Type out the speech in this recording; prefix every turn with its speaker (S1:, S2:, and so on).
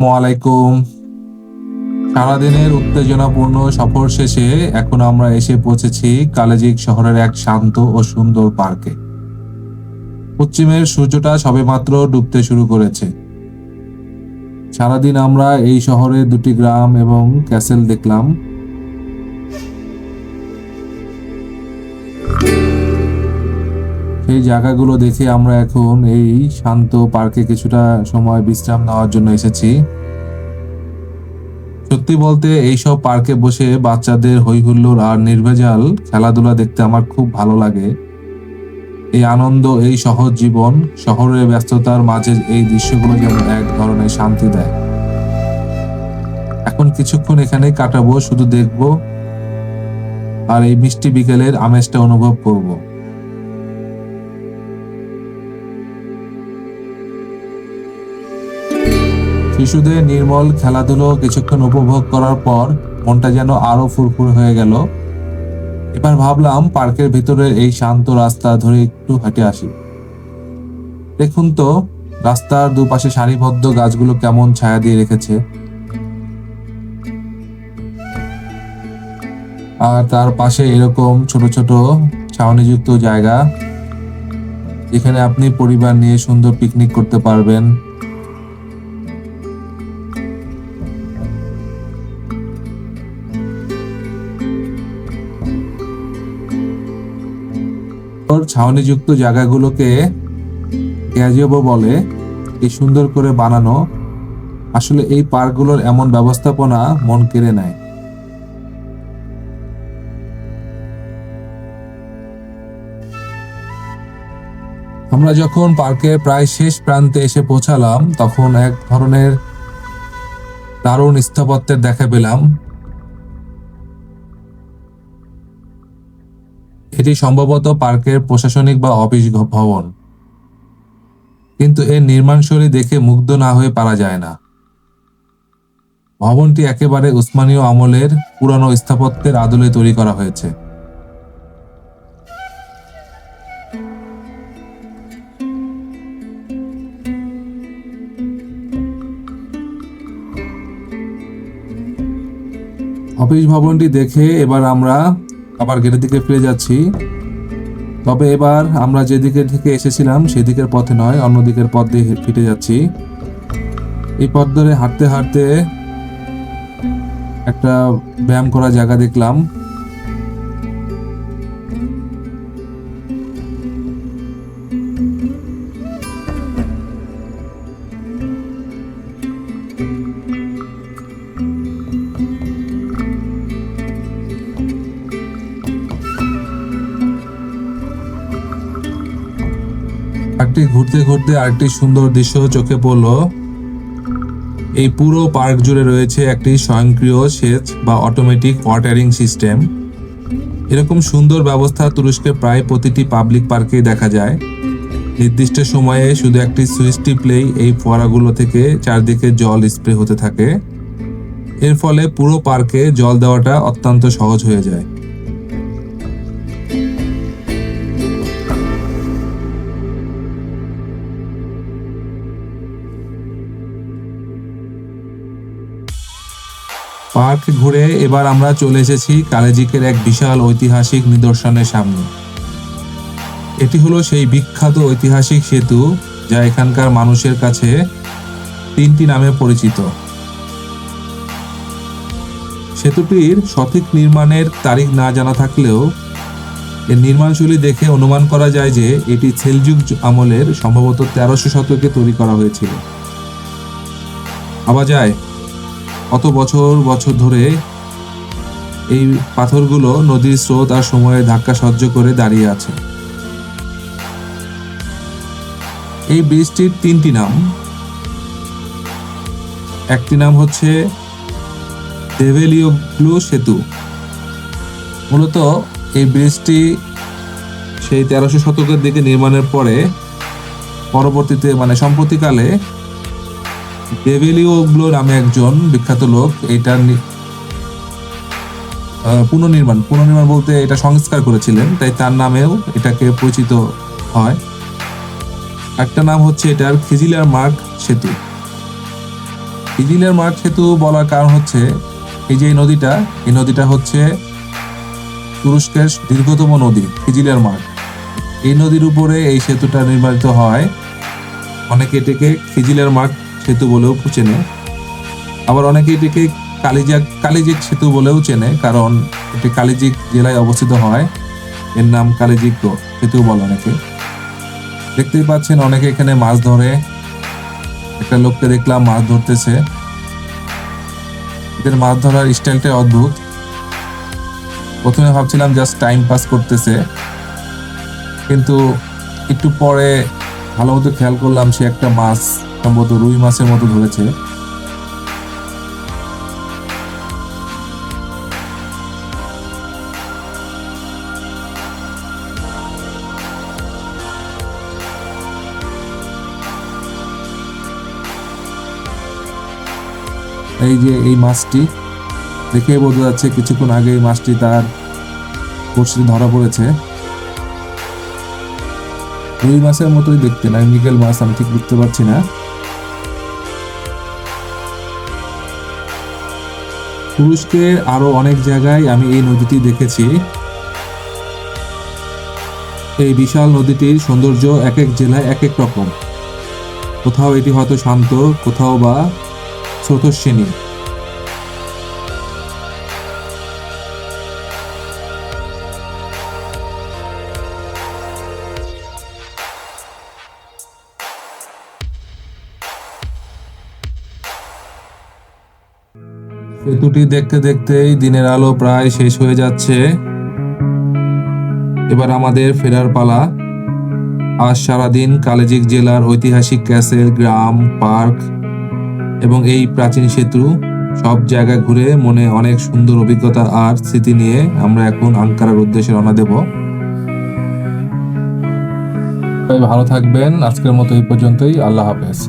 S1: আলাইকুম সারাদিনের উত্তেজনাপূর্ণ সফর শেষে এখন আমরা এসে পৌঁছেছি কালেজিক শহরের এক শান্ত ও সুন্দর পার্কে। পশ্চিমের সূর্যটা সবেমাত্র ডুবতে শুরু করেছে। সারাদিন আমরা এই শহরে দুটি গ্রাম এবং ক্যাসেল দেখলাম। সেই জায়গাগুলো দেখে আমরা এখন এই শান্ত পার্কে কিছুটা সময় বিশ্রাম নেওয়ার জন্য এসেছি। সত্যি বলতে এইসব পার্কে বসে বাচ্চাদের হইহুল্লোড় আর নির্ভেজাল খেলাধুলা দেখতে আমার খুব ভালো লাগে। এই আনন্দ, এই সহজ জীবন, শহরের ব্যস্ততার মাঝে এই দৃশ্যগুলো যেন এক ধরনের শান্তি দেয়। এখন কিছুক্ষণ এখানে কাটাবো, শুধু দেখব আর এই মিষ্টি বিকেলের আমেজটা অনুভব করব। শিশুদের নির্মল খেলাধুলো কিছুক্ষণ উপভোগ করার পর মনটা যেন আরও ফুরফুর হয়ে গেল। এবার ভাবলাম পার্কের ভিতরে এই শান্ত রাস্তা ধরে একটু হেঁটে আসি। দেখুন তো, রাস্তার দুপাশে সারিবদ্ধ গাছগুলো কেমন ছায়া দিয়ে রেখেছে। আর তার পাশে এরকম ছোট ছোট ছাউনিযুক্ত জায়গা, যেখানে আপনি পরিবার নিয়ে সুন্দর পিকনিক করতে পারবেন। ছাউনিযুক্ত জায়গাগুলোকে গ্যাজিওবো বলে। এই সুন্দর করে বানানো, আসলে এই পার্কগুলোর এমন ব্যবস্থাপনা মন কেড়ে নেয়। আমরা যখন পার্কের প্রায় শেষ প্রান্তে এসে পৌঁছালাম, তখন এক ধরনের দারুণ স্থাপত্যের দেখা পেলাম। এটি সম্ভবত পার্কের প্রশাসনিক বা অফিস ভবন। কিন্তু এর নির্মাণশৈলী দেখে মুগ্ধ না হয়ে পারা যায় না। ভবনটি একেবারে উসমানীয় আমলের পুরানো স্থাপত্যের আদলে তৈরি করা হয়েছে। অফিস ভবনটি দেখে এবার আমরা আবার গেটের দিকে ফিরে যাচ্ছি। তবে এবার আমরা যেদিকে থেকে এসেছিলাম, সেদিকের পথে নয়, অন্য দিকের পথ দিয়ে ফিরে যাচ্ছি। এই পথ ধরে হাঁটতে হাঁটতে একটা ব্যায়াম করা জায়গা দেখলাম। পার্কটি ঘুরতে ঘুরতে আরেকটি সুন্দর দৃশ্য চোখে পড়ল। এই পুরো পার্ক জুড়ে রয়েছে একটি স্বয়ংক্রিয় সেচ বা অটোমেটিক ওয়াটারিং সিস্টেম এরকম সুন্দর ব্যবস্থা তুরস্কে প্রায় প্রতিটি পাবলিক পার্কেই দেখা যায়। নির্দিষ্ট সময়ে শুধু একটি সুইচ টিপলেই এই ফোয়ারাগুলো থেকে চারদিকে জল স্প্রে হতে থাকে। এর ফলে পুরো পার্কে জল দেওয়াটা অত্যন্ত সহজ হয়ে যায়। পার্ক ঘুরে এবার আমরা চলে এসেছি কালেজিকের এক বিশাল ঐতিহাসিক নিদর্শনের সামনে। এটি হলো সেই বিখ্যাত ঐতিহাসিক সেতু যা এখানকার মানুষের কাছে তিনটি নামে পরিচিত। সেতুটির সঠিক নির্মাণের তারিখ না জানা থাকলেও এর নির্মাণশৈলী দেখে অনুমান করা যায় যে এটি সেলজুক আমলের সম্ভবত তেরোশো শতকে তৈরি করা হয়েছিল। ভাবা যায় কত বছর বছর ধরে এই পাথরগুলো নদীর স্রোত আর সময়ের ধাক্কা সহ্য করে দাঁড়িয়ে আছে। এই ব্রিজটির তিনটি নাম। একটি নাম হচ্ছে দেভেলিও ব্লু সেতু। মূলত এই ব্রিজটি সেই তেরোশো শতকের দিকে নির্মাণের পরে পরবর্তীতে মানে সম্প্রতিকালে ডেভেলিওগ্লো নামে একজন বিখ্যাত লোক আহ, পুনর্নির্মাণ পুনর্নির্মাণ বলতে এটা সংস্কার করেছিলেন তাই তার নামেও এটাকে পরিচিত হয়। একটা নাম হচ্ছে এটার খিজিলার মার্গ সেতু। খিজিলের সেতু বলার কারণ হচ্ছে এই যে নদীটা এই নদীটা হচ্ছে তুরস্কের দীর্ঘতম নদী খিজিলের মাঠ এই নদীর উপরে এই সেতুটা নির্মিত হয়। অনেকে এটিকে খিজিলের মাঠ সেতু বলেও চেনে। আবার অনেকে এটিকে কালিজাক, কালিজিক সেতু বলেও চেনে, কারণ এটি কালিজিক জেলায় অবস্থিত হয়। এর নাম কালিজিক সেতু বলে অনেকে। দেখতেই পাচ্ছেন অনেকে এখানে মাছ ধরে। একটা লোককে দেখলাম মাছ ধরতেছে। এদের মাছ ধরার স্টাইলটাই অদ্ভুত। প্রথমে ভাবছিলাম জাস্ট টাইম পাস করতেছে। কিন্তু একটু পরে ভালো মতো খেয়াল করলাম সে একটা মাছ সম্ভবত রুই মাছের মতো ধরেছে। এই যে এই মাছটি, দেখে বোঝা যাচ্ছে কিছুক্ষণ আগে এই মাছটি তার বড়শিতে ধরা পড়েছে। রুই মাছের মতোই দেখতে না মিগেল মাছ, আমি ঠিক বুঝতে পারছি না। তুরস্কের আরও অনেক জায়গায় আমি এই নদীটি দেখেছি। এই বিশাল নদীটির সৌন্দর্য এক এক জেলায় এক এক রকম। কোথাও এটি হয়তো শান্ত, কোথাও বা স্রোতস্বিনী। সেতুটি দেখতে দেখতেই দিনের আলো প্রায় শেষ হয়ে যাচ্ছে। এবার আমাদের ফেরার পালা। আজ সারাদিন কালেজিক জেলার ঐতিহাসিক ক্যাসেল, গ্রাম, পার্ক এবং এই প্রাচীন সেতু সব জায়গা ঘুরে মনে অনেক সুন্দর অভিজ্ঞতা আর স্মৃতি নিয়ে আমরা এখন আঙ্কারার উদ্দেশ্যে রওনা দেব। ভালো থাকবেন। আজকের মতো এই পর্যন্তই। আল্লাহ হাফেজ।